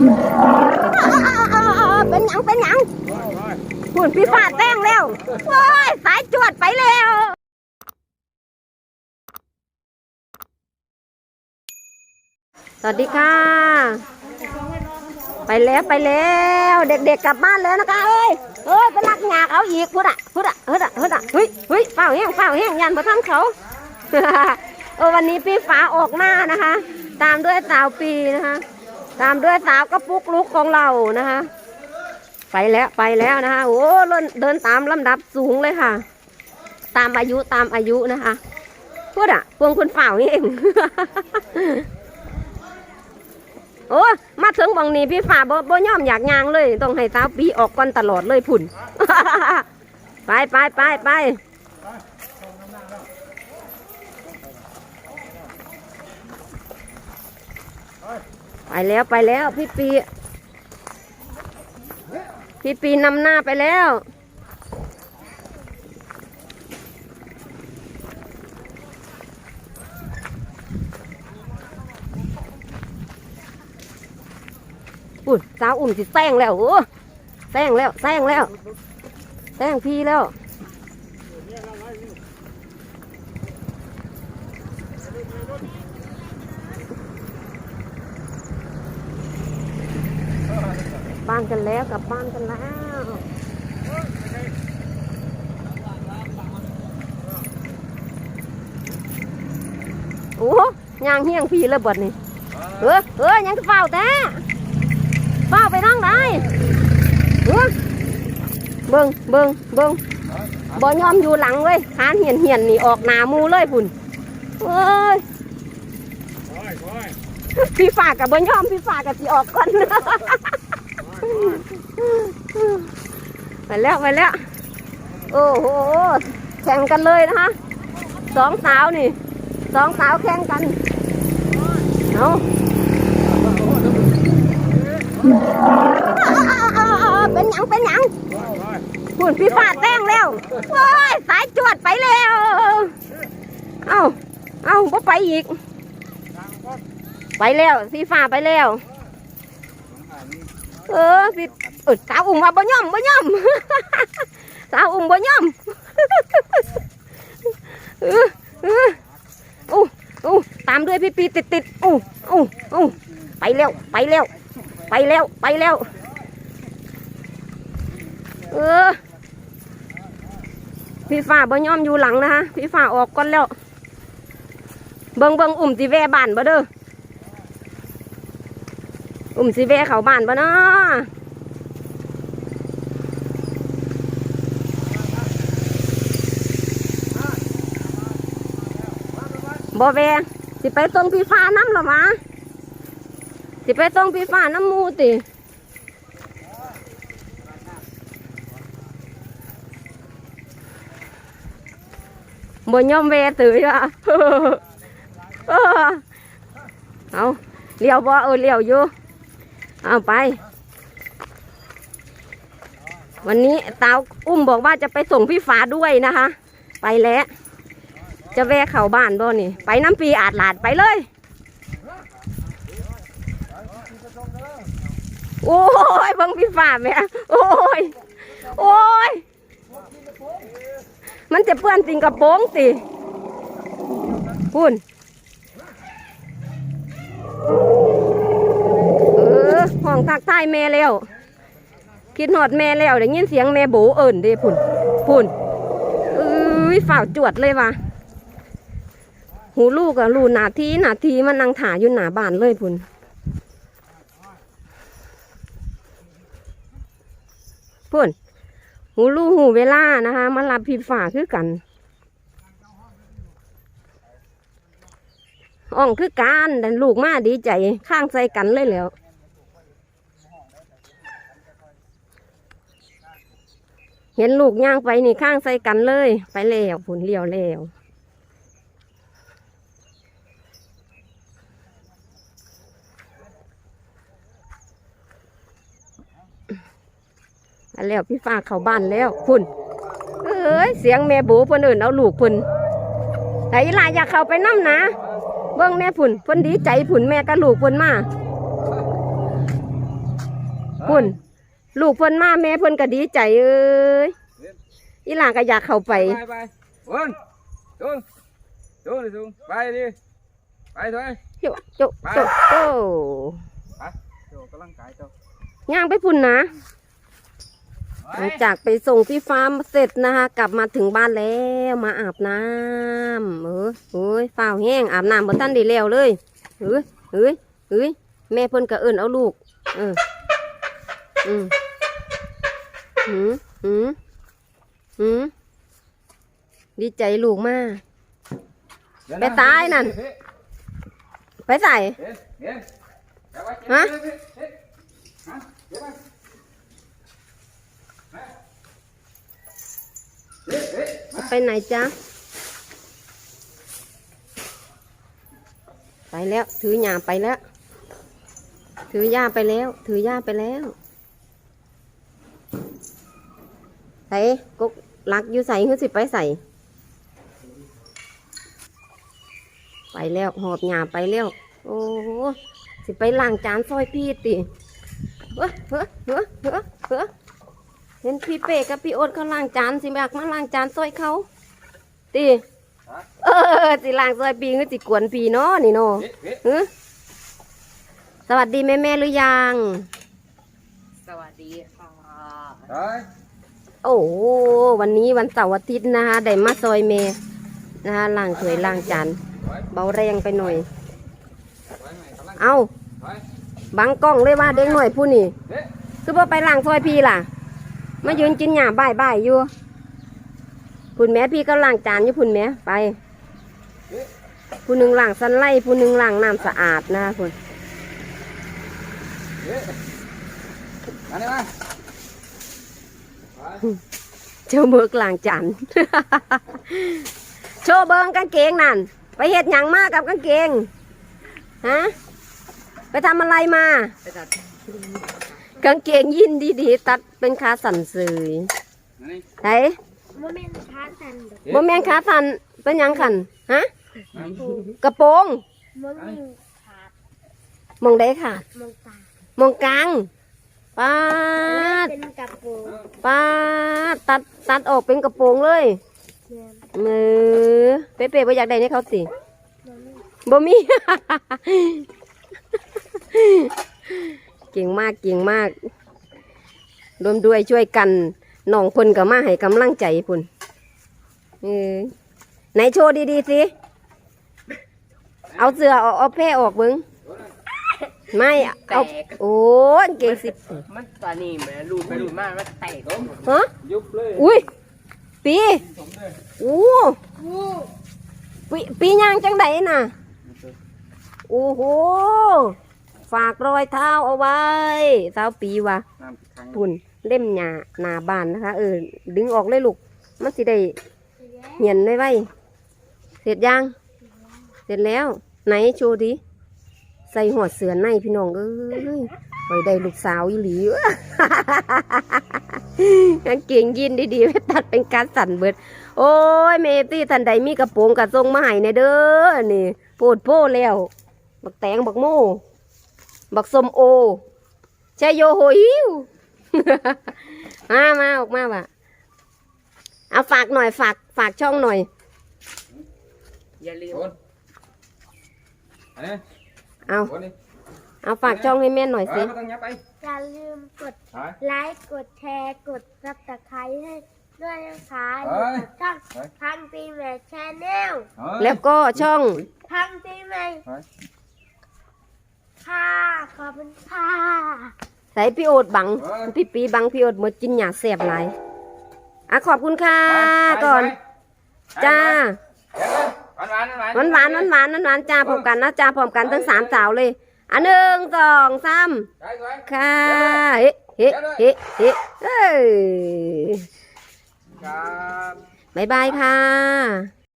เป็นหยังเป็นหยังหุ่นพี่ฟ้าแต้งแล้วโอ้ยสายจวดไปแล้วสวัสดีค่ะ ไปแล้วไปแล้ว เด็กๆกลับบ้านแล้วนะคะเอ้ยเอ้ยไปลักหยาเอาอีกพุดอะพุดอะพุดอะพุดอะเฮ้ยเฮ้ยเฝ้าแห้งเฝ้าแห้งยันมาทำเขาเออวันนี้พี่ฟ้าออกหน้านะคะ ตามด้วยสาวปีนะคะ ตามด้วยสาวกระปุกลุกของเรานะคะ ไปแล้วไปแล้วนะคะโอ้เดินเดินตามลำดับสูงเลยค่ะ ตามอายุตามอายุนะคะพูดอะพวงคุณฝ่าวเอง โอ้มาถึงบางนี้พี่ฝ่าบ่บ่ยอมอยากยางเลย ต้องให้สาวปีออกก่อนตลอดเลยผุ่น ไปไปไปไป แล้วไปแล้ว พี่ปี พี่ปีนำหน้าไปแล้ว อุ้ยสาวอุ่มสิแซงแล้วโอ้แซงแล้วแซงแล้วแซงพี่แล้ว บ้านกันแล้วกลับบ้านกันแล้วโอ้ยางเฮียงพี่เลยบดนี่เออเออยังจะเฝ้าแต่ป้าไปนั่งได้เออเบิ่งเบิ่งเบิ่งบ่ยอมอยู่หลังเลยขานเหียนเหียนนี่ออกหนามูเลยพุ่นเอ้ยพี่ฝากกับบ่ยอมพี่ฝากกับสิออกก่อน ไปแล้วไปแล้ว โอ้โห แข่งกันเลยนะคะสองสาวนี่สองสาวแข่งกันเอาเป็นยังเป็นยังหุ่นพี่ฟาดแต้งแล้วโอ้ยสายจวดไปแล้ว เอ้าเอ้าบ่ไปอีก ไปแล้วพี่ฟาไปแล้ว เออพี่เออสาวอุ้มว่าบ่ย่อมบ่ย่อมสาวอุ้มบ่ย่อมเออเอออู้อู้ตามด้วยพี่ปีติดติดอู้อู้อู้ไปแล้วไปแล้วไปแล้วไปแล้วเออพี่ฝ่าบ่ยอมอยู่หลังนะคะพี่ฝ่าออกก่อนแล้ว เบิงเบิงอุ่มสิแวบ้านบ่เด้อ อุ่มสิแวเขาบ้านบ่เนาะบ่แวสิไปตรงพี่ฟ้าน้ำหรอมะสิไปตรงพี่ฟ้าน้ำมูติบ่ยอมแวตื่นอะเออเอาเลี้ยวบ่เออเลี้ยวอยู่ เอาไป วันนี้ตาอุ้มบอกว่าจะไปส่งพี่ฟ้าด้วยนะคะ ไปแล้ว จะแวะเข้าบ้านบ่นี่ ไปน้ำปีอาดหลาดไปเลย โอ้ยบังพี่ฟ้าแม่โอ้ย โอ้ย มันจะเปื้อนติงกระโปรงสิคุณ องทักทายแม่แล้ว คิดหอดแม่แล้วได้ยินเสียงแม่โบเอิ่นเด้พุ่นพุ่นเอ้ยฝ่าวจวดเลยว่ะหูลูกอะลูหนาทีหนาทีมันนั่งถ่าอยู่หนาบ้านเลยพุ่นพุ่นหูลูกหูเวลานะคะมารับพี่ฝ่าคือกันอ่องคือการแต่ลูกมาดีใจข้างใส่กันเลยแล้ว เห็นลูกย่างไปนี่ข้างใส่กันเลย ไปแล้วผุนเลี้ยวแล้วอันแล้วพี่ฟ้าเข้าบ้านแล้วพุ่นเอ้ยเสียงแม่บเพิ่นอิ้นเอาลูกพุ่นแต่อีหลาอยากเข้าไปน้ำนะ เบิ่งแม่พุ่นพิ่นดีใจพุ่นแม่กับลูกพิ่นมาพุ่น ลูกเพิ่นมาแม่เพิ่นก็ดีใจเอ้ยอีหลานก็อยากเข้าไป ไปไปวนจุงจุงจุงไปดิไปถอยโจโจโจโจไปโจกำลังกายเจ้าย่างไปพุ่นนะหลังจากไปส่งพี่ฟาร์มเสร็จนะคะ กลับมาถึงบ้านแล้วมาอาบน้ำเออเอ้ยฝ้าวแห้งอาบน้ำบ่ทันได้แล้วเลยเอ้ยเอ้ยเอ้ยแม่เพิ่นก็เอิ้นเอาลูก เออ อืมหืมหืมหืมดีใจลูกมากไปตายนั่น ไปใส่เห็นเห็นฮะฮะเดี๋ยวมาเฮ้ยเฮ้ยมาไปไหนจ๊ะ ไปแล้ว ถือหยาไปแล้ว ถือย่าไปแล้ว ถือย่าไปแล้ว ใส่กุกลักอยู่ใส่คือสิไปใส่ ไปแล้วหอบหยาไปแล้ว โอ้โหสิไปล้างจานซอยพี่ติเฮ้อเฮ้อเฮ้อเฮ้อเฮ้อเห็นพี่เป้กับพี่โอ๊ตเขาล้างจานสิอยากมาล้างจานซอยเขาติเออสิล้างซอยปีคือสิกวนพี่เนาะนี่เนาะเฮ้ยเฮ้ยฮะสวัสดีแม่แม่ๆหรือยัง สวัสดีค่ะถอย โอ้โวันนี้วันเสาร์อาทิตย์นะคะได้มาซอยเมนะคะล้างถ้วยล้างจานเบาแรงไปหน่อย เอาบังกล้องเลยว่าเด็กหน่อยผู้นี่คือว่าไปล้างซอยพี่ล่ะ มายืนกินหญ้าบ่ายบ่ายอยู่พุ่นแม่พี่ก็ล้างจานอยู่พุ่นแม่ไปผู้หนึ่งล้างสันไล่ผู้หนึ่งล้างน้ำสะอาดนะคะพุ่นเฮ้ยมาเนี่ยมา เจ้าเบิกล้างจานโชว์เบิงกางเกงนั่น ไปเห็ดหยังมากับกางเกง ฮะ ไปทำอะไรมา ไปตัดกางเกงยินดีๆ ตัดเป็นขาสั่นเสยมานี่ไหนโมเมนต์ค้าสันเดบ่แม่นขาสั่นเป็นหยังขันฮะมากระโปรงโมเมนต์ขาดมองได้ค่ะ มองตามองกลางป้าดเป็น กระโปรงป้าดตัดตัดออกเป็นกระโปรงเลยเนี่ยมือเป๊ะๆบ่อยากได้ให้เขาสิโมเมนต์บ่มี เก่งมากเก่งมากรวมด้วยช่วยกันน้องพลกับมาให้กำลังใจพุ่นเออไหนโชว์ดีๆสิเอาเสื้อเอาเอาแพร่ออกเบิ้ง ไม่เอาโอ้ยเก่งสิมันตอนนี้แม่รูดไปรูดมามันแตกแล้วฮะยุบเลยอุ้ยปีสมเลยโอ้งูปีปีย่างจังไดน่ะโอ้โหฝากรอยเท้าเอาไว้เท้าปีวะน้ำขังปุ่นเล่มหยาหนาบานนะคะ เออ ดึงออกเลยลูก มันสิได้เหียนไว้ไว้เสร็จยัง เสร็จแล้ว ไหนโชว์ดิ ใส่หัวเสือในพี่น้องเอ้ยไว้ได้ลูกสาวอีหลีกางเกงยีนดีๆไปตัดเป็นการสั่นเบิด โอ้ยเมตี้ทันใดมีกระโปรงกระทรงมาให้ในเด้อนี่โพดโพแล้ว บักแตงบักโมบักสมโอชายโยโหยิวมามาออกมาว่ะเอาฝากหน่อยฝากฝากช่องหน่อย อย่าลืมโอนอันนี้ เอาโอนนี่เอาฝากช่องให้แม่หน่อยเอสิอไม่ต้องยับไปอย่าลืมกดถอยไลค์กดแชร์กดซับสไครต์ให้ด้วยนะคะเอ้ยอยู่กับช่องเฮ้ยพังปีแม่ชแนลถอยแล้วก็ช่องพังปีแม่ถอยค่ะขอบคุณค่ะใส่พี่โอดบังพี่ปีบังพี่โอดหมดกินหยาแสบหลายอะขอบคุณค่ะก่อน จ้า หวานหวานหวานหวานหวานหวานหวานหวานจ้าพร้อมกันนะจ้าพร้อมกันทั้งสามสาวเลยอันหนึ่งสองสามถอยถอยค่ะเฮ้เฮ้เฮ้เฮ้เอ้ยครับบายบายค่ะ